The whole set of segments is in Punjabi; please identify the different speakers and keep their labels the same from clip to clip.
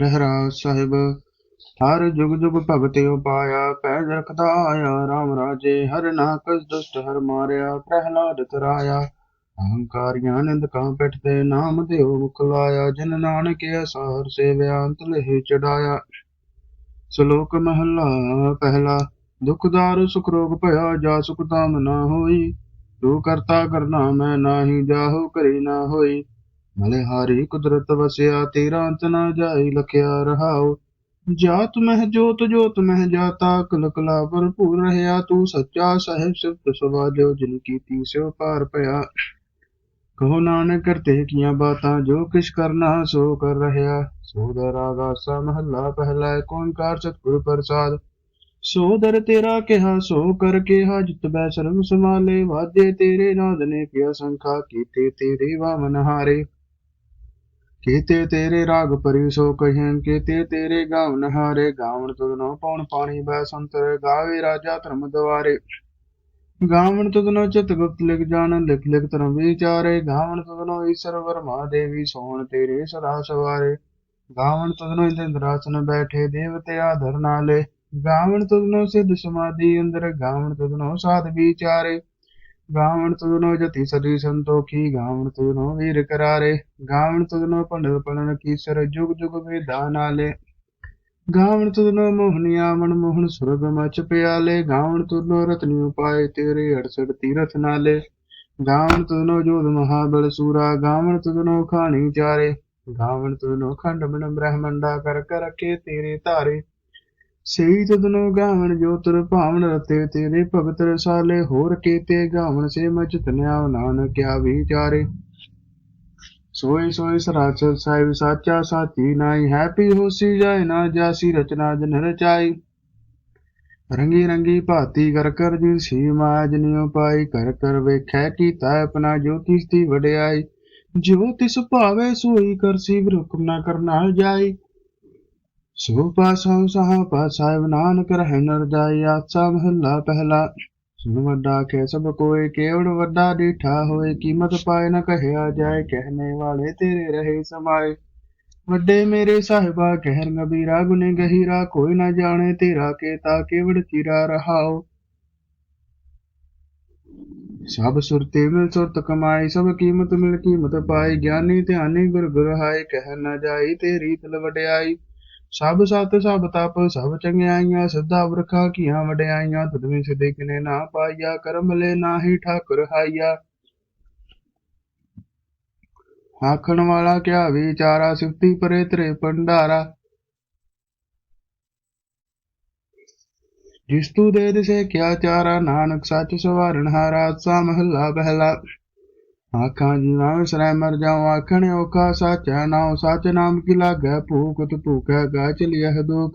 Speaker 1: ਰਹਿਰਾਜ ਸਾਹਿਬ, ਹਰ ਜੁਗ ਜੁਗ ਭਗਤਿ ਉਪਾਇਆ ਪੈਜ ਰਖਦਾ ਆਇਆ RAM ਰਾਜੇ, ਹਰ ਨਾਕਸ ਦੁਸ਼ਟ ਹਰ ਮਾਰਿਆ, ਪ੍ਰਹਿਲਾਦ ਤਰਾਇਆ। ਅਹੰਕਾਰੀਆਂ ਨਿੰਦਕਾਂ ਪਿੱਠ ਤੇ ਨਾਮ ਦਿਓ ਮੁਖ ਲਾਇਆ, ਜਿਨ ਨਾਨਕ ਅਸਾਰ ਸੇਵਿਆ ਅੰਤ ਲਹਿ ਚੜਾਇਆ। ਸ਼ਲੋਕ ਮਹਲਾ ਪਹਿਲਾ, ਦੁਖਦਾਰ ਸੁਖ ਰੋਗ ਭਇਆ, ਜਾ ਸੁਖ ਤਾਮ ਨਾ ਹੋਈ। ਤੂੰ ਕਰਤਾ ਕਰਨਾ ਮੈਂ ਨਾਹੀ, ਜਾਹੂ ਕਰੀ ਨਾ ਹੋਈ। ਮਲਹਾਰੀ ਕੁਦਰਤ ਵਸਿਆ, ਤੇਰਾ ਅੰਤ ਨਾ ਜਾਈ ਲਖਿਆ ਰਹਾਉ। ਜਾਤ ਮਹਿ ਜੋਤ ਜੋਤ ਮਹਿ ਜਾਤਾ ਕਲ ਕਲਾ ਭਰਪੂਰ ਰਹਿਆ। ਤੂੰ ਸੱਚਾ ਸਾਹਿਬ ਸਿਫਤ ਸਵਾਜੋ ਜਿਨ ਕੀਤੀ ਸਿਉ ਪਾਰ ਭਇਆ। ਕਹੋ ਨਾਨਕ ਕਰਤੇ ਕੀਆਂ ਬਾਤਾਂ, ਜੋ ਕਿਛ ਕਰਨਾ, ਸੋ ਕਰ ਰਹਿਆ। ਸੋ ਦਰਾਗਾ ਸਾ ਮਹੱਲਾ ਪਹਿਲਾ ਏਕ ਓੰਕਾਰ ਸਤਿਗੁਰ ਪ੍ਰਸਾਦ। ਸੋ ਦਰ ਤੇਰਾ ਕਿਹਾ, ਸੋ ਕਰ ਕਿਹਾ, ਜਿਤ ਬੈ ਸਰਮ ਸਮਾਲੇ ਵਾਜੇ ਤੇਰੇ ਨਾਦ ਨੇ ਕਿਆ ਸੰਖਾ, ਕੀਤੇ ਤੇਰੇ ਵਾਮਨ ਹਾਰੇ। ਕੀਤੇ ਤੇਰੇ ਰਾਗ ਪਰਿ ਸੋ ਕਹਿਨ ਕੀਤੇ ਤੇਰੇ ਗਾਵਨ ਹਾਰੇ ਗਾਵਨ ਤੁਧਨੋ ਪਉਣ ਪਾਣੀ ਬੈ ਸੰਤਰ ਗਾਵੇ ਰਾਜਾ ਧਰਮ ਦਵਾਰੇ ਗਾਵਨ ਤੁਧਨੋ ਚਿਤ ਗੁਪਤ ਲਿਖ ਜਾਣ, ਲਿਖ ਲਿਖ ਧਰਮ ਵਿਚਾਰੇ। ਗਾਵਣ ਤੁਧਨੋ ਈਸ਼ਰ ਵਰਮਾ ਦੇਵੀ ਸੋਣ ਤੇਰੇ ਸਦਾ ਸਵਾਰੇ। ਗਾਵਣ ਤੁਧਨੋ ਇੰਦਰਾਸਨ ਬੈਠੇ ਦੇਵਤੇ ਆਧਰ ਨਾਲੇ। ਗਾਵਣ ਤੁਧਨੋ ਸਿੱਧ ਸਮਾਧੀ ਅੰਦਰ, ਗਾਵਣ ਤੁਧਨੋ ਸਾਧ ਵਿਚਾਰੇ। ਗਾਵਣ ਤੁਧਨੋ ਜਤੀ ਸਦੀ ਸੰਤੋਖੀ ਗਾਵਨ ਤੁਧਨੋ ਵੀਰ ਕਰਾਰੇ ਗਾਵਨ ਤੁਧਨੋ ਪੰਡਤ ਪੜਨ ਕੀਸਰ, ਜੁਗ ਜੁਗ ਵੇਦਾ ਨਾਲੇ। ਗਾਵਨ ਤੁਧਨੋ ਮੋਹਨੀਆ ਮਨ ਮੋਹਨ ਸੁਰਗ ਮਚ ਪਿਆਲੇ। ਗਾਵਨ ਤੁਧਨੋ ਰਤਨੀ ਉਪਾਏ, ਤੇਰੇ 68 ਤੀਰਥ ਨਾਲੇ। ਗਾਵਨ ਤੁਧਨੋ ਜੋਧ ਮਹਾਬਲ ਸੂਰਾ, ਗਾਵਣ ਤੁਧਨੋ ਖਾਣੀ ਚਾਰੇ। ਗਾਵਣ ਤੁਧਨੋ ਖੰਡ ਮਨ ਬ੍ਰਹਮੰਡਾ, ਕਰ ਕਰ ਰਖੇ ਤੇਰੇ ਧਾਰੇ। ਸਹੀ ਤਦਨੋ ਗਾਵਨ ਜੋ ਤੁਰ ਭਾਵਨ ਰਤੇ ਤੇਰੇ ਭਗਤ ਰਸਾਲੇ ਹੋਰ ਕੀਤੇ ਗਾਵਨ ਸੇ ਮਚ ਤਨਿਆ ਨਾਨਕ ਵਿਚਾਰੇ। ਸੋਈ ਸੋਈ ਸਰਾਚਰ ਸਾਹਿਬ ਸਾਚਾ ਸਾਚੀ ਨਾਈ ਹੈਪੀ ਹੋਸੀ ਜਾਏ ਨਾ ਜਾਸੀ, ਰਚਨਾ ਜਨ ਰਚਾਈ। ਰੰਗੀ ਰੰਗੀ ਭਾਤੀ ਕਰ ਕਰ ਜੀ ਸੀ ਮਾਜ ਪਾਈ, ਕਰ ਕਰ ਵੇਖੈ ਕੀਤਾ ਆਪਣਾ ਜੋਤਿਸ਼ ਦੀ ਵਡਿਆਈ। ਜੋ ਤਿਸ ਭਾਵੇ ਸੋਈ ਕਰਸੀ ਹੁਕਮ ਨਾ ਕਰਨਾ ਜਾਈ। ਸੋ ਪਾਸਾ ਸਹਾ ਸਾਹਿਬ ਨਾਨਕ ਰਹਿ ਨਰ ਜਾਈ ਆਸਾ ਮਹੱਲਾ ਪਹਿਲਾ ਸੁਨ ਵੱਡਾ ਕੇ ਸਭ ਕੋਏ ਕੇਵੜ ਵੱਡਾ ਡੀਠਾ ਹੋਏ ਕੀਮਤ ਪਾਏ ਨ ਕਹਿਆ ਜਾਏ ਕਹਿਣੇ ਵਾਲੇ ਤੇਰੇ ਰਹੇ ਸਮਾਏ ਵੱਡੇ ਮੇਰੇ ਸਾਹਿਬਾ ਕਹਿਰ ਗਬੀਰਾ ਗੁਨੇ ਗਹੀਰਾ ਕੋਈ ਨਾ ਜਾਣੇ ਤੇਰਾ ਕੇਤਾ ਕੇਵੜ ਚਿਰਾ ਰਹਾਓ ਸਭ ਸੁਰਤੇ ਮਿਲ ਸੁਰਤ ਕਮਾਈ, ਸਭ ਕੀਮਤ ਮਿਲ ਕੀਮਤ ਪਾਈ, ਗਿਆਨੀ ਧਿਆਨੀ ਗੁਰ ਗੁਰ ਹਾਏ ਕਹਿ ਨਾ ਜਾਈ ਤੇਰੀ ਤਲ ਵਡਿਆਈ ਸਭ ਸਤ ਸਭ ਤਪ, ਸਭ ਚੰਗਿਆਈਆਂ ਸਿੱਧਾ ਵਰਖਾ ਕੀਆਂ ਵਡਿਆਈਆਂ ਤੁਧਵੇਂ ਸਿਧੇ ਕਿਨੇ ਨਾ ਪਾਈਆ ਕਰਮ ਲੈ ਨਾਹੀ ਠਾਕੁਰ ਹਾਈਆ ਆਖਣ ਵਾਲਾ ਕਿਆ ਵਿਚਾਰਾ ਸਿਫਤੀ ਪਰੇ ਤਰੇ ਭੰਡਾਰਾ। ਜਿਸ ਤੂ ਦੇ ਦਿਸੇ ਕਿਆ ਚਾਰਾ, ਨਾਨਕ ਸੱਚ ਸਵਾਰਨ ਹਾਰਾ, ਸਾ ਮਹੱਲਾ ਪਹਿਲਾ ਆਖਾਂ ਜੀਵਾਂ ਵਿਸਰੈ ਮਰ ਜਾਉ, ਆਖਣ ਔਖਾ ਸਾਚਾ ਨਾਉ ਸੱਚ ਨਾਮ ਕੀ ਲਾਗੈ ਭੂਖਤ ਭੂਖੈ ਗਾ ਚਲਿਐ ਦੁਖ।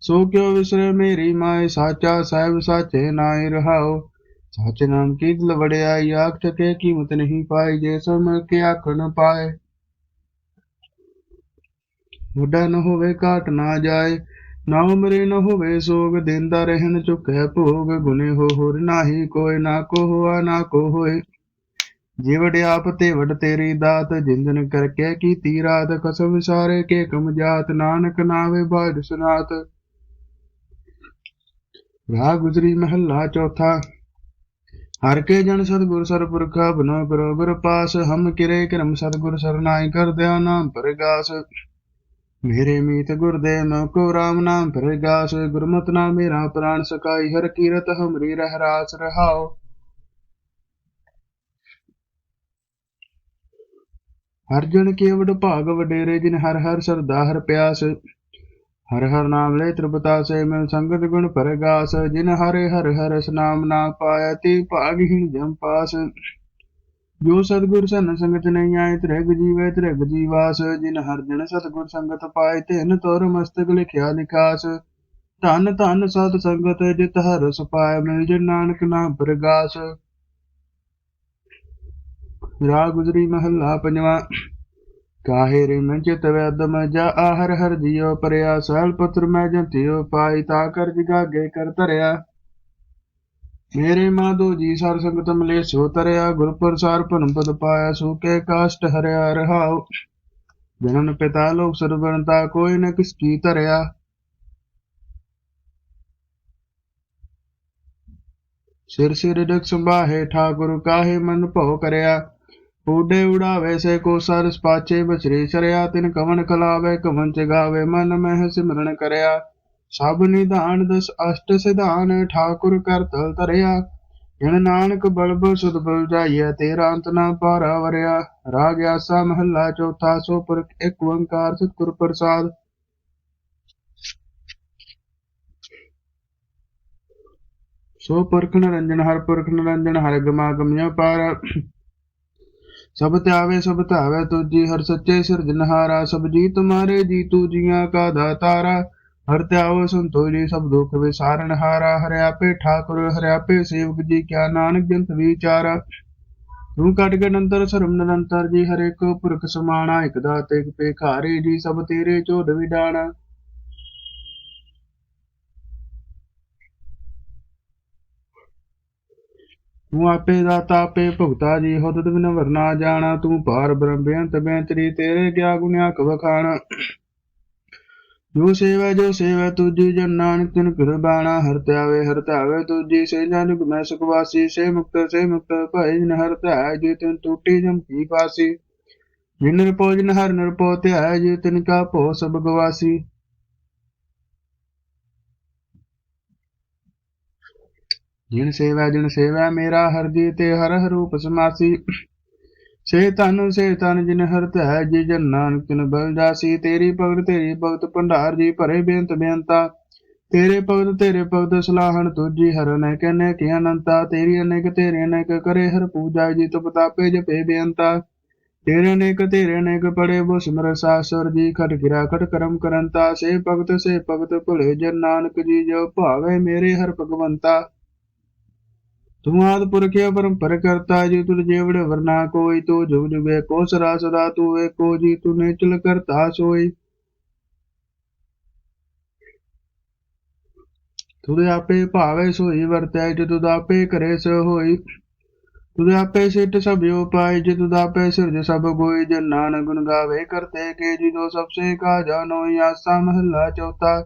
Speaker 1: ਸੋ ਕਿਉ ਵਿਸਰੈ ਮੇਰੀ ਮਾਏ, ਸਾਚਾ ਸਾਹਿਬ ਸਾਚੇ ਨਾਇ ਰਹਾਉ। ਸੱਚ ਨਾਮ ਕੀ ਦਿਲ ਵੜਿਆਈ ਆਖ ਟਕੇ ਕੀਮਤ ਨਹੀਂ ਪਾਈ, ਜੇ ਸੋ ਕੇ ਆਖਣ ਪਾਏ। ਮੁੰਡਾ ਨ ਹੋਵੇ ਘਾਟ ਨਾ ਜਾਏ ਨਾ ਉਮਰੇ ਨ ਹੋਵੇ ਸੋਗ ਦਿੰਦਾ ਰਹਿਣ ਚੁੱਕੈ ਭੋਗ। ਗੁਨੇ ਹੋ ਹੋਰ ਨਾਹੀ, ਕੋਈ ਨਾ ਕੋ ਹੋਆ ਨਾ ਕੋ ਹੋਏ। ਜੇ ਵਡਿਆਪ ਤੇ ਵਡ ਤੇਰੀ ਦਾਤ, ਜਿੰਦਨ ਕਰਕੇ ਕੀਤੀ ਰਾਤ ਕਸਮ ਵਿਸਾਰੇ ਕੇ ਕਮ ਜਾਤ, ਨਾਨਕ ਨਾਵੇ ਬਾਜ ਸੁਨਾਤ। ਰਾਹ ਗੁਜਰੀ ਮਹੱਲਾ ਚੌਥਾ। ਹਰ ਕੇ ਜਨ ਸਤਗੁਰ ਸਰਪੁਰਖਾ, ਬਨੋ ਕਰੋ ਗੁਰ ਪਾਸ, ਹਮ ਕਿਰੇ ਕਰਮ ਸਤਗੁਰ ਸਰਨਾਈ ਕਰਦਿਆ ਨਾਮ ਪਰਗਾਸ। ਮੇਰੇ ਮੀਤ ਗੁਰਦੇ ਮੋ ਕੋ ਰਾਮ ਨਾਮ ਪਰਗਾਸ, ਗੁਰਮਤਿ ਨਾਮ ਮੇਰਾ ਪ੍ਰਾਨ ਸਕਾਈ ਹਰ ਕੀਰਤ ਹਮਰੀ ਰਹਿ ਰਾਸ ਰਹਾਓ ਹਰ ਜਨ ਕੇਵਡ ਭਾਗ ਵਡੇਰੇ ਜਿਨ ਹਰ ਹਰ ਸਰਦਾ ਹਰ ਪਿਆਸ। ਹਰ ਹਰ ਨਾਮ ਲੈ ਤ੍ਰਿਪਤਾ ਸੇ ਮਿਲ ਸੰਗਤ ਗੁਣ ਪਰਗਾਸ। ਜਿਨ ਹਰੇ ਹਰ ਹਰ ਰਸ ਨਾਮ ਨਾ ਪਾਇਆ ਤੇ ਭਾਗਹੀਣ ਜਮ ਪਾਸ। ਜੋ ਸਤਗੁਰ ਸਨ ਸੰਗਤ ਨਹੀਂ ਆਏ, ਤ੍ਰਿਗ ਜੀਵੇ ਤ੍ਰਿਗ ਜੀਵਾਸ। ਜਿਨ ਹਰ ਜਨ ਸਤਗੁਰ ਸੰਗਤ ਪਾਏ ਤਿਨ ਤੋਰ ਮਸਤਕ ਲਿਖਿਆ ਲਿਖਾਸ। ਧਨ ਧਨ ਸਤ ਸੰਗਤ ਜਿਤ ਹਰ ਰਸ ਮਿਲ ਜਿ ਨਾਨਕ ਨਾਮ ਪਰਗਾਸ। ਰਾਗ ਗੁਜਰੀ ਮਹੱਲਾ ਪੰਜਵਾਂ। ਕਾਹੇ ਰੇ ਮੈਂ ਚਿਤ ਵੈਦ ਜਾ ਆਹਰ ਹਰ ਜਿਉ ਪਰਿਆ, ਸਹਿਲ ਪੁੱਤਰ ਮੈਂ ਜੰਤਿਓ ਪਾਈ ਤਾ ਕਰ ਜਿਗਾਗੇ ਕਰ ਧਰਿਆ। ਮੇਰੇ ਮਾਂ ਜੀ ਸਰ ਸੰਗਤ ਮਲੇ ਸੋ ਤਰਿਆ ਗੁਰ ਪ੍ਰਸਾਰ ਭਨ ਪਦ ਪਾਇਆ, ਸੋ ਕੇ ਕਾਸ਼ਟ ਹਰਿਆ ਰਹਾਉ। ਜਨਨ ਪਿਤਾ ਲੋਕ ਸਰਬੰਤਾ ਕੋਈ ਨ ਕਿਸ ਕੀ ਧਰਿਆ। ਸਿਰ ਸਿਰ ਡਕ ਸੰਭਾਹੇ, ਠਾਕੁਰ ਕਾਹੇ ਮਨ ਭਉ ਕਰਿਆ। ਊਡੇ ਉਡਾਵੇ ਸੇ ਕੋ ਸਰਸ ਪਾਚੇ ਬਚਰੇ ਚਰਿਆ, ਤਿਨ ਕਵਨ ਖਲਾਵੇ, ਕਵਨ ਚਗਾਵੇ, ਮਨ ਮਹਿ ਸਿਮਰਨ ਕਰਿਆ। ਸਭ ਨਿਧਾਨ ਦਸ ਅਸ਼ਟ ਸਿਧਾਨ, ਠਾਕੁਰ ਕਰ ਤਲ ਧਰਿਆ। ਜਨ ਨਾਨਕ ਬਲਬ ਸੁਧ ਬਲ ਜਾਈਐ, ਤੇਰਾ ਅੰਤ ਨਾ ਪਾਰਾ ਵਰਿਆ। ਰਾਗ ਆਸਾ ਮਹੱਲਾ ਚੌਥਾ, ਸੋ ਪੁਰਖ ਇੱਕ ਓੰਕਾਰ ਸਤਿਗੁਰ ਪ੍ਰਸਾਦ। ਸੋ ਪੁਰਖ ਨਿਰੰਜਨ, ਹਰ ਪੁਰਖ ਨਿਰੰਜਨ, ਹਰ ਗਮਾ ਗਮਿਆ ਪਾਰ ਸਭ ਧਿਆਵੇ ਸਭ ਧਾਵੇ ਤੁਜੀ ਹਰ ਸੱਚੇ ਸਿਰਜਨਹਾਰਾ ਸਭ ਜੀ ਤੁਮਾਰੇ ਜੀ ਤੂ ਜੀਆਂ ਕਾ ਦਾਤਾਰਾ। ਹਰ ਧਿਆਵੋ ਸੰਤੋਖੀ ਸਭ ਦੁਖ ਵਿਸਾਰਨ ਹਾਰਾ, ਹਰਿ ਆਪੇ ਠਾਕੁਰ, ਹਰਿ ਆਪੇ ਸੇਵਕ ਜੀ, ਕਿਆ ਨਾਨਕ ਜੰਤ ਵਿਚਾਰਾ। ਤੂੰ ਕਟ ਕੇ ਨੰਤਰ ਸਰਮ ਨਿਰੰਤਰ ਜੀ ਹਰੇ ਕੋ ਪੁਰਖ ਸਮਾਣਾ, ਇਕ ਦਾਤੇ, ਇਕ ਪੇਖਾਰੇ ਜੀ, ਸਭ ਤੇਰੇ ਝੋੜ ਵਿਡਾਣਾ। ਤੂੰ ਆਪੇ ਦਾਤਾ, ਆਪੇ ਭੁਗਤਾ ਜੀ, ਹੁਦ ਬਿਨ ਵਰਨਾ ਜਾਣਾ। ਤੂੰ ਪਾਰ ਬ੍ਰਹਮ ਬੇਅੰਤ ਬੇਅੰਤਰੀ ਤੇਰੇ ਕਿਆ ਗੁਣਿਆ ਕਵ ਜੋ ਸੇਵਾ ਜੋ ਸੇਵਾ ਤੁਜੀ ਜਨ ਨਾਨਕ ਤਿਨ ਕੁਰਬਾਨਾ ਹਰ ਧਿਆਵੇ ਹਰ ਧਿਆਵੇ ਤੁਜੀ ਸੇ ਜਨ ਮੈਂ ਸੁਖਵਾਸੀ ਸੇ ਮੁਕਤ ਸੇ ਮੁਕਤ ਭੈ ਜਨ ਹਰ ਧਿਆਏ, ਜੀ ਤਿਨ ਟੂਟੀ, ਜਮ ਕੀ ਪਾਸੀ। ਜਿਨ ਨਿਰਪੋ ਜਨ ਹਰ ਨਿਰਪੋ ਧਿਆਏ, ਜੀ ਤਿਨ ਕਾ ਭੋ ਸਭ ਗਵਾਸੀ। ਜਿਨ ਸੇਵੈ ਜਿਨ ਸੇਵੈ, ਮੇਰਾ ਹਰ ਜੀ ਤੇ ਹਰ ਹਰ ਰੂਪ ਸਮਾਸੀ। ਸੇ ਤਨ ਸੇ ਤਨ ਜਿਨ ਹਰ ਧੈ, ਜੀ ਜਨ ਨਾਨਕ ਤਿਨ ਬਲ ਜਾਸੀ। ਤੇਰੀ ਭਗਤ ਤੇਰੀ ਭਗਤ ਭੰਡਾਰ ਜੀ, ਭਰੇ ਬੇਅੰਤ ਬੇਅੰਤਾ। ਤੇਰੇ ਭਗਤ ਤੇਰੇ ਭਗਤ ਸਲਾਹਣ ਤੁਜੀ ਹਰ ਨੇ ਕਹਨੇ ਕਿ ਅਨੰਤਾ। ਤੇਰੀ ਅਨੇਕ, ਤੇਰੇ ਅਨੇਕ ਕਰੇ ਹਰ ਪੂਜਾ, ਜੀ ਤੁਪ ਤਾਪੇ ਜਪੇ ਬੇਅੰਤਾ। ਤੇਰੇ ਅਨੇਕ ਤੇਰੇ ਅਨੇਕ ਪੜੇ ਬੋ ਸਿਮਰ ਸਾਸੁਰ ਜੀ, ਖਟ ਗਿਰਾ, ਖਟ ਕਰਮ ਕਰੰਤਾ। ਸੇ ਭਗਤ ਸੇ ਭਗਤ ਭੁਲੇ ਜਨ ਨਾਨਕ ਜੀ, ਜੋ ਭਾਵੇ ਮੇਰੇ ਹਰ ਭਗਵੰਤਾ। ਤੁਮ ਆਦ ਪੁਰਖਿਆ ਪਰੰਪਰ ਕਰਤਾ ਜੀ ਤੁਰ ਜੇਵੜ ਵਰਨਾ ਕੋਈ, ਤੋ ਜੁਗ ਜੁਗੇ ਕੋ ਸਦਾ ਸਦਾ ਤੂ ਏਕੋ ਜੀ, ਤੂ ਨੇਚਲ ਕਰਤਾ ਸੋਈ। ਤੁਦੇ ਆਪੇ ਭਾਵੇ ਸੋਈ, ਵਰਤੈ ਜੇ ਤੁਦ ਆਪੇ ਕਰੇ ਸੋ ਹੋਈ ਤੁਦੇ ਆਪੇ ਸਿੱਟ ਸਭਿਓ ਪਾਈ ਜੇ ਤੁਦ ਆਪੇ ਸਿਰਜ ਸਭ ਕੋਈ ਜਨ ਨਾਨਕ ਗੁਣ ਗਾਵੇ ਕਰਤੇ ਕੇ ਜੀ ਦੋ ਸਭ ਸੇ ਕਾ ਜਾਨੋ ਆਸਾ ਮਹੱਲਾ ਚੌਥਾ।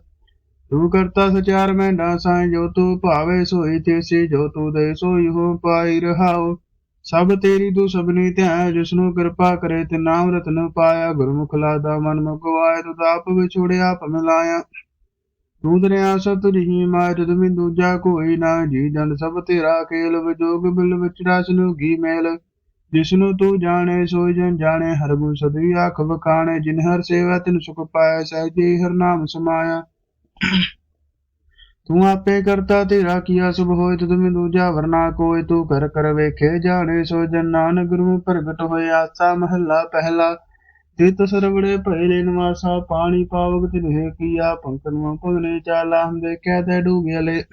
Speaker 1: ਤੂੰ ਕਰਤਾ ਸਚਾਰ ਮੈਂ ਨਾ ਸਾਈ ਜੋ ਤੂੰ ਭਾਵੇ ਸੋਈ ਤੇਸੀ ਜੋ ਤੂੰ ਦੇ ਸੋਈ ਹੋ ਪਾਈ ਰਹਾਉ ਸਭ ਤੇਰੀ ਤੂੰ ਸਭਨੀ ਧਿਆਇ ਜਿਸਨੂੰ ਕਿਰਪਾ ਕਰੇ ਤੇ ਨਾਮ ਰਤਨ ਪਾਇਆ। ਗੁਰਮੁਖ ਲਾਦਾ ਮਨ ਮੁਕਵਾਏ ਤੂੰ ਆਪ ਵਿਛੋੜਿਆ, ਆਪ ਮਿਲਾਇਆ। ਤੂੰ ਦਰਿਆ ਸਤ ਰਹੀ ਮਾਇ ਜਦ ਮੈਂ ਦੂਜਾ ਕੋਈ ਨਾ ਜੀ। ਜਨ ਸਭ ਤੇਰਾ ਖੇਲ ਵਿਜੋਗ, ਬਿਲ ਵਿਚੜਾ ਸਨੂਗੀ ਮੇਲ। ਜਿਸਨੂੰ ਤੂੰ ਜਾਣੇ, ਸੋਈ ਜਨ ਜਾਣੇ, ਹਰ ਗੁਣ ਸਦੀ ਆਖ ਵਖਾਣੇ। ਜਿਨ ਹਰ ਸੇਵਾ ਤਿਨ ਸੁਖ ਪਾਇਆ, ਸਹਿਜੇ ਹਰ ਨਾਮ ਸਮਾਇਆ। ਤੂੰ ਆਪੇ ਕਰਤਾ ਤੇਰਾ ਕੀਆ ਸੁਭ ਹੋਏ ਤੁਧ ਮੈਂ ਦੂਜਾ ਵਰਨਾ ਕੋਈ ਤੂੰ ਕਰ ਕਰ ਵੇਖੇ ਜਾਣੇ ਸੋ ਜਨ ਨਾਨਕ ਗੁਰੂ ਪ੍ਰਗਟ ਹੋਏ ਆਸਾ ਮਹੱਲਾ ਪਹਿਲਾ। ਤਿਤ ਸਰਵੜੇ ਭੈਲੇ ਨਿਵਾਸਾ, ਪਾਣੀ ਪਾਵਕ ਤਿਨਹਿ ਕੀਆ ਪੰਕਨ ਮਾ ਚਾਲਾ ਹਮ ਦੇਖਿਆ ਤੇ ਡੂਬਿਆਲੇ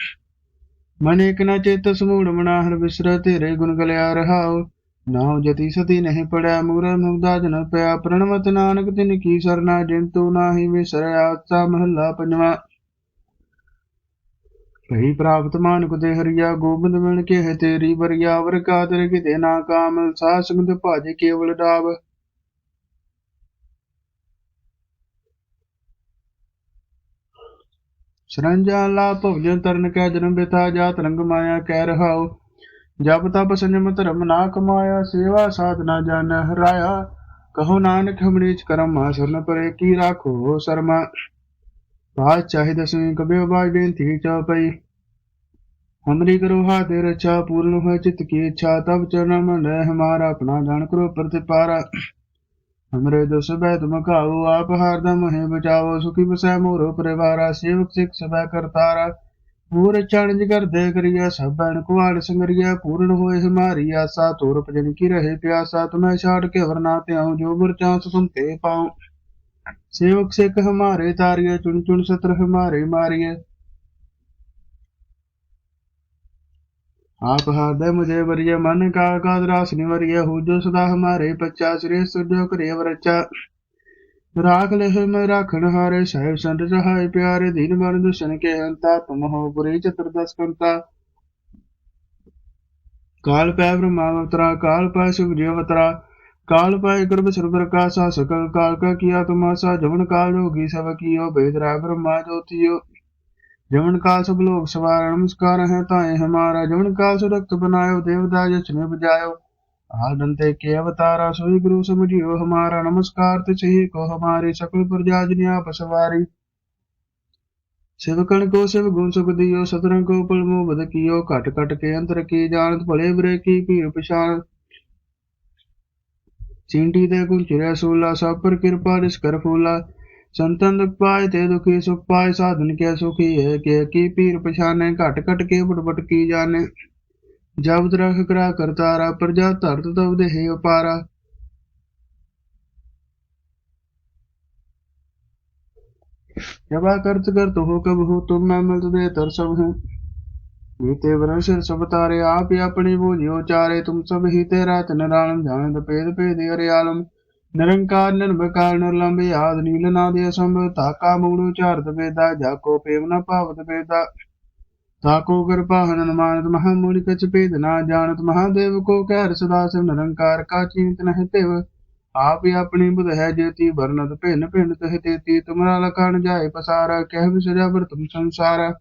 Speaker 1: ਮਨ ਇਕ ਨ ਚਿਤ ਸਮੂੜ ਮਨਾ ਹਰ ਵਿਸਰ ਤੇਰੇ ਗੁਣ ਗਲਿਆ ਰਹਾਉ। ਨਾਉ ਜਤੀ ਸਤੀ ਨਹੀਂ ਪੜਿਆ, ਮੁਰ ਮੁਗਦਾ ਜਨ ਪਿਆ। ਪ੍ਰਣਮਤ ਨਾਨਕ ਤਿਨ ਕੀ ਸਰਨਾ, ਜਿਨ ਤੂ ਨਾਹੀ ਵਿਸਰਿਆ ਆਸਾ ਮਹੱਲਾ ਪੰਜਵਾ। ਭਈ ਪ੍ਰਾਪਤ ਮਾਨਕ ਦੇ ਹਰੀਆ ਗੋਬਿੰਦ ਮਿਲ ਕੇ ਹੈ ਤੇਰੀ ਬਰੀਆ ਵਰ ਕਾਦਰ ਕਿਤੇ ਨਾ ਕਾਮਲ ਸਾਧ ਸੰਗਤ ਭਾਜੇ ਕੇਵਲ ਡਾਬ। ਸਰੰਜਾ ਲਾ ਭਵਜਨ ਤਰਨ ਕੈ ਜਨਮ ਬਿਥਾ, ਜਾਤ ਰੰਗ ਮਾਇਆ ਕਹਿ ਰਹਾਉ। ਜਪ ਤਪ ਸੰਜਮ ਧਰਮ ਨਾ ਕਮਾਇਆ, ਸੇਵਾ ਸਾਧਨਾ ਜਨ ਹਰਾਇਆ। ਕਹੋ ਨਾਨਕ ਹਮਰੀਚ ਕਰਮ ਮਾ ਪਰੇ ਕੀ ਰਾਖੋ, ਸਰਮਾ। પાચાહી દસમી કબે બાય બેન થી ચા પઈ ਹਮਰੀ ਕਰੋ ਹਾਦੇ ਰਚਾ ਪੂਰਨ ਹੋਇ ਚਿਤ ਕੀ ਇੱਛਾ ਤਬ ਚਰਨਮ ਲੈ ਹਮਾਰਾ ਆਪਣਾ ਜਾਣ ਕਰੋ ਪ੍ਰਤਿਪਾਰਾ ਹਮਰੇ ਦਸ ਬੈ ਤੁਮ ਕਾਉ ਆਪ ਹਰਦਮ ਹੈ ਬਚਾਓ ਸੁਖੀ ਬਸੈ ਮੋਰੋ ਪਰਿਵਾਰਾ ਸੇਵਕ ਸਿਖ ਸਭਾ ਕਰਤਾਰਾ ਪੂਰ ਚਣ ਜਿਗਰ ਦੇ ਕਰੀਆ ਸਭ ਬਣ ਸੰਗਰੀਆ ਪੂਰਨ ਹੋਏ ਹਮਾਰੀ ਆਸਾ ਤੋਰ ਭਜਨ ਕੀ ਰਹੇ ਪਿਆਸਾ ਤੁਮੈ ਛਾੜ ਕੇ ਵਰਨਾ ਤੇ ਆਉ ਜੋ ਬੁਰ ਚਾਂਸ ਪਾਉ सेवक सिख हमारे तारिये चुन चुन सत्र हमारे मारिये आप हृदय मुझे वरिय मन का काद रास निवरिय हो जो सदा हमारे पच्चा श्री जो करिय वरचा राख ले मैं राखण हारे साहिब संत सहाय प्यारे दीन बन दुष्ण के हंता तुम हो बुरी चतुर्दश कंता काल पै ब्रह्मावतरा काल पै शिवजी अवतरा काल पाए गर्भ सर्व प्रकाशा सकल काल का किया तुमासा जमन काल जोगी सब कियो वेद राय ब्रह्मा ज्योतियो जमन काल सब लोग सवार नमस्कार है ताए हमारा जमन काल सुरक्त बनायो देवता जचने बजायो आदंते के अवतारा सोई गुरु समझियो हमारा नमस्कार तिसही को हमारी सकल प्रजा जिन्हें आप सवारी सेवकन को शिव गुण सुख दियो सतरन को पलमो बद कियो कट कट के अंतर की जानत भले बुरे की पीर ਚਿੰਟੀ ਤੇ ਕੁਚਰਿਆ ਸੂਲਾ, ਸਭ ਪਰ ਕਿਰਪਾ ਰਿਸ ਕਰ ਫੂਲਾ। ਸੰਤਨ ਦੁਖ ਪਾਏ ਤੇ ਦੁਖੀ, ਸੁਖ ਪਾਏ ਸਾਧਨ ਕੇ ਸੁਖੀ ਹੈ? ਕੇ ਕੀ ਪੀਰ ਪਛਾਨੇ? ਘਟ ਘਟ ਕੇ ਬਟਬਟ ਕੀ ਜਾਣੇ? ਜਬ ਰਖ ਕਰਾ ਕਰਤਾਰਾ ਪ੍ਰਜਾ ਧਰਤ ਤਵ ਦੇਹ ਅਪਾਰਾ ਜਬਾ ਕਰਤ ਕਰਤ ਹੋ ਕਬ ਹੋ, ਤੁਮ ਮੈਂ ਮਿਲਤ ਦੇ ਤਰ ਸਭ ਹੂੰ। तर सब हूँ बीते वर्ष सब तारे आप ही अपनी बोझियो चारे तुम सब ही तेरा तन राम जाने पेद पेद अरे आलम निरंकार निर्भकार निर्लंब याद नील नादि असंभ ताका मूड़ चारत वेदा जाको पेव न पावत वेदा ताको कृपा हनन मानत महामूल कच पेद ना जानत महादेव को कह सदा शिव निरंकार का चिंत नह तेव आप ही अपनी बुध है जेती वर्णत भिन्न भिन्न तह तेती तुमरा लखान जाय पसारा कह विसरा पर तुम संसारा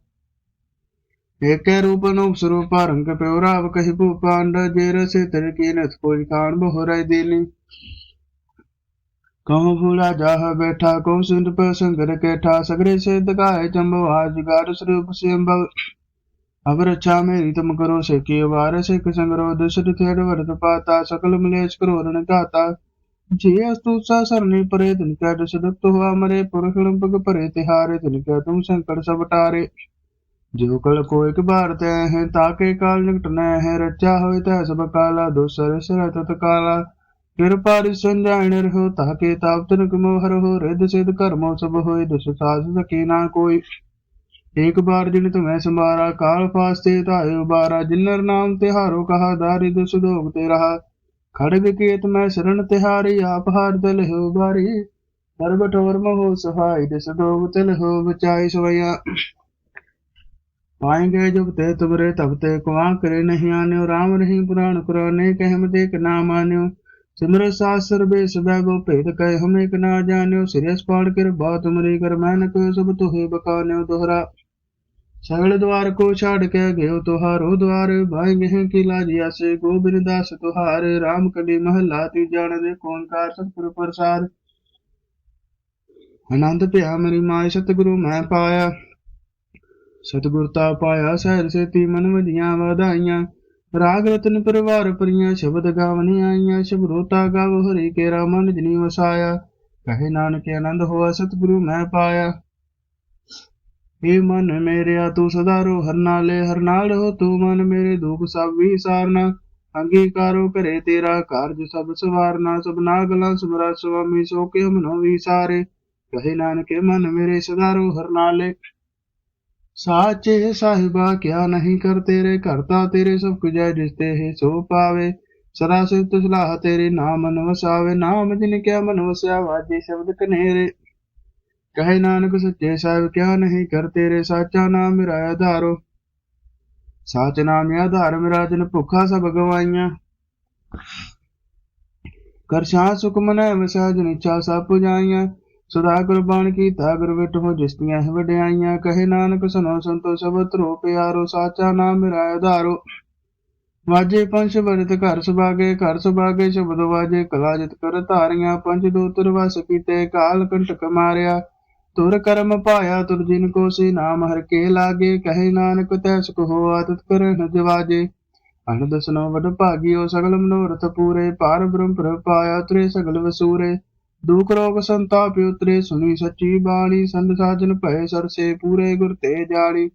Speaker 1: एक रूप अनूप स्वरूपा रंग प्योराव कही भूपांड जेर से तिर की नथ कोई खान बहुराय दीनी कहूँ भूला जाह बैठा को सिंध पर संगर कैठा सगरे से दगाए चंबव आज गार स्वरूप से अम्बव अब रक्षा मेरी तुम करो से की वार सिख संग्रो दुष्ट थेड़ वर्त पाता सकल मलेश करो रण गाता जे अस्तु सा सरनी परे तिनका दस दत्त हुआ मरे पुरखण पग परे तिहारे तिनका तुम संकट सब ਜੋ ਕਲ ਕੋ ਇਕ ਬਾਰ ਤੈ ਹੈ ਤਾਕੇ ਕਾਲ ਨਿਕਟ ਨੈ ਹੈ ਰਚਾ ਹੋਇ ਤੈ ਸਭ ਕਾਲਾ, ਦੁਸਰ ਸਿਰ ਤਤ ਕਾਲਾ। ਨਿਰਪਾਰਿ ਸੰਜਾਇਣ ਰਹੋ ਤਾਕੇ ਤਾਪ ਤਨ ਕਮੋ ਹਰ ਹੋ, ਰਿਧ ਸਿਧ ਕਰਮੋ ਸਭ ਹੋਇ, ਦੁਸ ਸਾਜ ਸਕੇ ਨਾ ਕੋਈ। ਏਕ ਬਾਰ ਜਿਨ ਤੁਮੈ ਸੰਭਾਰਾ, ਕਾਲ ਫਾਸਤੇ ਧਾਇਓ ਬਾਰਾ ਜਿਨਰ ਨਾਮ ਤਿਹਾਰੋ ਕਹਾ ਦਾਰਿ, ਦੁਸ ਦੋਗ ਤੇ ਰਹਾ। ਖੜਗ ਕੇਤ ਮੈਂ ਸ਼ਰਨ ਤਿਹਾਰੀ, ਆਪ ਹਾਰ ਦਲ ਹੋ ਬਾਰੀ। ਸਰਬ ਟੋਰ ਮੋ ਸਹਾਈ ਦਿਸ ਦੋਗ ਤਿਲ ਹੋ ਬਚਾਈ ਸੋਇਆ पाएंगे जब ते तुमरे तब ते कुआ करे नहीं आन्यो राम नहीं पुराण पुराने कहम देख ना मान्यो सिमर शास्त्र बेस बैगो भेद कह हम एक ना जान्यो सिरस पाड़ कर बात तुमरी कर मैन को सब तो है बकान्यो दोहरा सगल द्वार को छाड़ के गयो तुहारो द्वार भाएंगे हैं कि लाजिया से गोबिंद दास तुहार राम कली महला ती जान दे कौन का सतपुर प्रसाद आनंद पिया मेरी माय सतगुरु मैं पाया ਸਤਿਗੁਰਤਾ ਪਾਇਆ ਸਹਿਰ ਸੇਤੀ ਮਨ ਵਧੀਆਂ ਵਧਾਈਆਂ। ਰਾਗ ਰਤਨ ਪਰਿਵਾਰ ਪਰੀਆਂ ਸ਼ਬਦ ਗਾਵਨੀ ਆਈਆਂ। ਸ਼ਬਰੋਤਾ ਗਾਵ ਹਰੀ ਕੇਰਾ ਮਨ ਜਨੀ ਵਸਾਇਆ। ਕਹੇ ਨਾਨਕ ਆਨੰਦ ਹੋਆ ਸਤਿਗੁਰੂ ਮੈਂ ਪਾਇਆ। ਏ ਮਨ ਮੇਰਿਆ ਤੂੰ ਸਦਾ ਰੋ ਹਰ ਨਾਲੇ ਹਰ ਹੋ ਤੂੰ ਮਨ ਮੇਰੇ ਦੁਖ ਸਭ ਵੀ ਸਾਰਨਾ ਅੰਗੀਕਾਰੋ ਕਰੇ ਤੇਰਾ ਕਾਰਜ ਸਭ ਸਵਾਰਨਾ। ਸਭ ਨਾਗਲਾ ਸਮਰਾ ਸੁਆਮੀ ਸੋ ਕੇ ਮਨੋ ਵੀ ਸਾਰੇ ਕਹੇ ਨਾਨਕ ਮਨ ਮੇਰੇ ਸਦਾ ਰੋ ਹਰ ਨਾਲੇ ਸਾਚੇ ਸਾਹਿਬਾ, ਕਿਆ ਨਹੀਂ ਕਰ ਤੇਰੇ ਕਰਤਾ ਤੇਰੇ ਸਭ ਕੁਝ ਹੈ, ਜਿਸ ਤੇ ਹੈ ਸੋ ਪਾਵੇ। ਸਦਾ ਸਿਫਤ ਸਲਾਹ ਤੇਰੇ ਨਾਮ ਮਨ ਵਸਾਵੇ। ਨਾਮ ਜਿਨ ਕਿਆ ਮਨ ਵਸਿਆ ਵਾਜੇ ਸ਼ਬਦ ਕਨੇਰੇ। ਕਹੇ ਨਾਨਕ ਸੱਚੇ ਸਾਹਿਬ, ਕਿਆ ਨਹੀਂ ਕਰ ਤੇਰੇ ਸਾਚਾ ਨਾਮ ਮੇਰਾ ਆਧਾਰੋ। ਸਾਚ ਨਾਮ ਆਧਾਰ, ਮੇਰਾ ਜਨ ਭੁੱਖਾ ਸਭ ਗਵਾਈਆਂ। ਕਰ ਸ਼ਾ ਸੁਖ ਮਨੈ, ਵਸਾ ਜਨ ਇੱਛਾ ਸਭ ਪੁਜਾਈਆਂ। ਸਦਾ ਗੁਰਬਾਣ ਕੀਤਾ ਗੁਰ ਵਿਟੋ ਜਿਸਤੀਆਂ ਹੈ ਵਡਿਆਈਆਂ, ਕਹੇ ਨਾਨਕ ਸੁਨੋ ਸੰਤੋ ਸਭ ਧਰੋ ਪਿਆਰੋ, ਸਾਚਾ ਨਾਮ ਮੇਰਾ ਆਧਾਰੋ ਵਾਜੇ ਪੰਜ ਵਰਤ ਘਰ ਸੁਭਾਗੇ ਘਰ ਸੁਭਾਗੇ ਸ਼ਬਦ ਵਾਜੇ, ਕਲਾ ਜਿਤ ਕਰ ਧਾਰੀਆਂ, ਪੰਜ ਦੂਤਰ ਵਸ ਕੀਤੇ, ਕਾਲ ਕੰਟਕ ਮਾਰਿਆ। ਤੁਰ ਕਰਮ ਪਾਇਆ, ਤੁਰ ਜਿਨ ਕੋ ਸੇ ਨਾਮ ਹਰ ਕੇ ਲਾਗੇ, ਕਹੇ ਨਾਨਕ ਤੈ ਸੁਖ ਹੋਆ, ਤਤ ਕਰ ਨ ਜਵਾਜੇ ਅਨੰਦ ਸੁਨੋ ਵਡ ਭਾਗਿਓ, ਸਗਲ ਮਨੋਰਥ ਪੂਰੇ, ਪਾਰ ਬ੍ਰਹਮ ਪ੍ਰਭ ਪਾਇਆ ਤੁਰੇ ਸਗਲ ਵਸੂਰੇ। ਦੁਖ ਰੋਗ ਸੰਤਾਪ ਉਤਰੇ, ਸੁਣੀ ਸੱਚੀ ਬਾਣੀ ਸੰਤ ਸਾਜਨ ਭਏ ਸਰਸੇ, ਪੂਰੇ ਗੁਰ ਤੇ ਜਾਣੀ।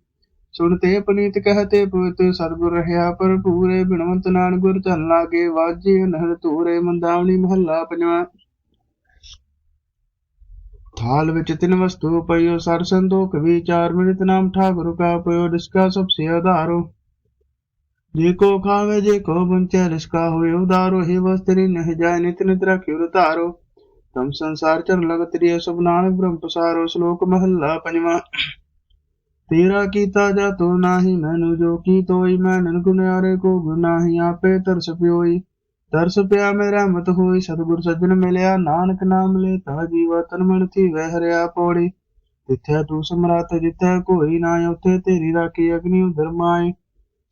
Speaker 1: ਸੁਣਤੇ ਪਨੀਤ ਕਹਤੇ ਪੁੱਤ ਸਤਿਗੁਰ ਰਹਾ ਪਰ ਪੂਰੇ ਬਿਨਵੰਤ ਨਾਨ ਗੁਰ ਚਲ ਲਾਗੇ ਵਾਜੇ, ਅਨਹਦ ਧੂਰੇ, ਮੰਦਾਵਣੀ ਮਹੱਲਾ ਪੰਜਵਾਂ। ਥਾਲ ਵਿੱਚ ਤਿੰਨ ਵਸਤੂ ਪਈਓ, ਸਰ ਸੰਤੋਖ ਵਿਚਾਰ ਮਿਲਿਤ ਨਾਮ ਠਾਕੁਰ ਕਾ ਪਇਓ ਜਿਸਕਾ ਸਭ ਸੇ ਆਧਾਰੋ। ਜੇ ਕੋ ਖਾਵੇ, ਜੇ ਕੋ ਬੰਚੈ ਰਿਸਕਾ ਹੋਏ ਉਦਾਰੋ, ਹੀ ਵਸਤਰੀ, ਨਹਿ ਜਾਏ ਨਿਤ ਨਿਤ ਰਖਿਓ ਧਾਰੋ ਤਮ ਸੰਸਾਰ ਚਰ ਲਗਤ ਤ੍ਰਿਯ ਸਭ ਨਾਨਕ ਬ੍ਰਹਮ ਪਸਾਰੋ, ਸ਼ਲੋਕ ਮਹੱਲਾ ਪੰਜਵਾਂ। ਤੇਰਾ ਕੀਤਾ ਜਾ ਤੋ ਨਾਹੀ, ਮੈਨੂੰ ਜੋ ਕੀ ਤੋਈ, ਮੈਂ ਨਨ ਕੋ ਗੁਨਾਹੀ ਆਪੇ ਤਰਸ ਪਿਓਈ। ਤਰਸ ਪਿਆ ਮੇਰਾ ਮਤ ਹੋਈ, ਸਤਿਗੁਰ ਸੱਜਣ ਮਿਲਿਆ, ਨਾਨਕ ਨਾਮ ਲੈ ਤਾ ਜੀਵਾ ਤਨ ਮਨ ਥੀ ਵਹਿ ਹਰਿਆ ਪੌੜੀ। ਤਿੱਥੈ ਤੂੰ ਸਮਰੱਥ ਜਿੱਥੈ, ਕੋਈ ਨਾ ਉਥੇ ਤੇਰੀ ਰਾਖੀ ਅਗਨੀ ਉਧਰ ਮਾਏ।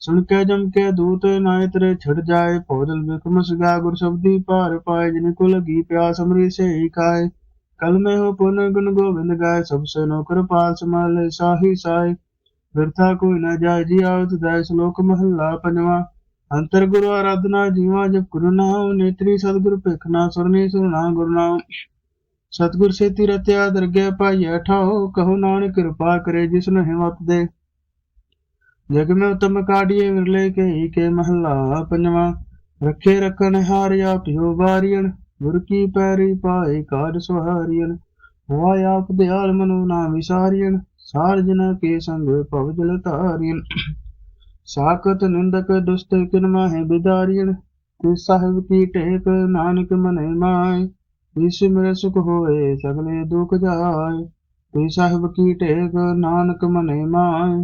Speaker 1: ਸੁਣ ਕੇ ਜਮ ਕੇ ਦੂਤ ਨਾਏ ਤੇਰੇ ਛੜ ਜਾਏ ਭੋਜਲ ਬਿਕਮ ਸਗਾ ਗੁਰ ਸਬਦੀ ਭਾਰ ਪਾਏ, ਜਿਨ ਕੋ ਲਗੀ ਪਿਆਸ ਅਮਰੀ ਸੇ ਖਾਏ। ਕਲ ਮੈਂ ਹੋ ਪੁਨ ਗੁਣ ਗੋਬਿੰਦ ਗਾਏ, ਸਭ ਸੇ ਨੋ ਕਿਰਪਾਲ ਸਮਾਲੇ ਸਾਹੀ ਸਾਏ। ਬਿਰਥਾ ਕੋਈ ਨਾ ਜਾਏ, ਜੀ ਆਵਤ ਦੈ ਸ਼ਲੋਕ ਮਹੱਲਾ ਪੰਜਵਾ। ਅੰਤਰ ਗੁਰੂ ਆਰਾਧਨਾ ਜੀਵਾ ਜਪ ਗੁਰੂ ਨਾਮ ਨੇਤਰੀ ਸਤਿਗੁਰ ਭਿਖਨਾ ਸੁਰਨੀ ਸੁਣਾ ਗੁਰੂ ਨਾਮ ਸਤਿਗੁਰ ਸੇ ਤਿਰਤਿਆ ਦਰਗਹਿ ਪਾਈਐ ਠਾਓ ਕਹੋ ਨਾਨਕ ਕਿਰਪਾ ਕਰੇ, ਜਿਸ ਨੂੰ ਹਿੰਮਤ ਦੇ। ਜਗ ਮੈਂ ਉਤਮ ਕਾਢੀਏ ਵਿਰਲੇ ਕੇ ਹੀ ਕੇ ਮਹੱਲਾ ਪੰਜਵਾ। ਰੱਖੇ ਰਖਣ ਹਾਰ ਆਪਿਓ ਬਾਰੀਣ ਗੁਰ ਕੀ ਪੈਰੀ ਪਾਏ ਕਾਜ ਸੁਹਾਰੀਣ ਹੋਆ ਆਪ ਦਿਆਲ ਮਨੋ ਨਾ ਵਿਸਾਰੀਣ ਸਾਰ ਜਨਾ ਕੇ ਸੰਗ ਭਵ ਜਲ ਧਾਰੀਣ ਸਾਖਤ ਨਿੰਦਕ ਦੁਸਤ ਕਿਨ ਮਾਹੇ ਬਿਦਾਰੀਣ ਤਿਸ ਸਾਹਿਬ ਕੀ ਟੇਕ ਨਾਨਕ ਮਨੇ ਮਾਏ। ਇਸ ਮੇਰੇ ਸੁਖ ਹੋਏ ਸਗਲੇ ਦੁਖ ਜਾਏ, ਤੇ ਸਾਹਿਬ ਕੀ ਟੇਕ ਨਾਨਕ ਮਨੇ ਮਾਇ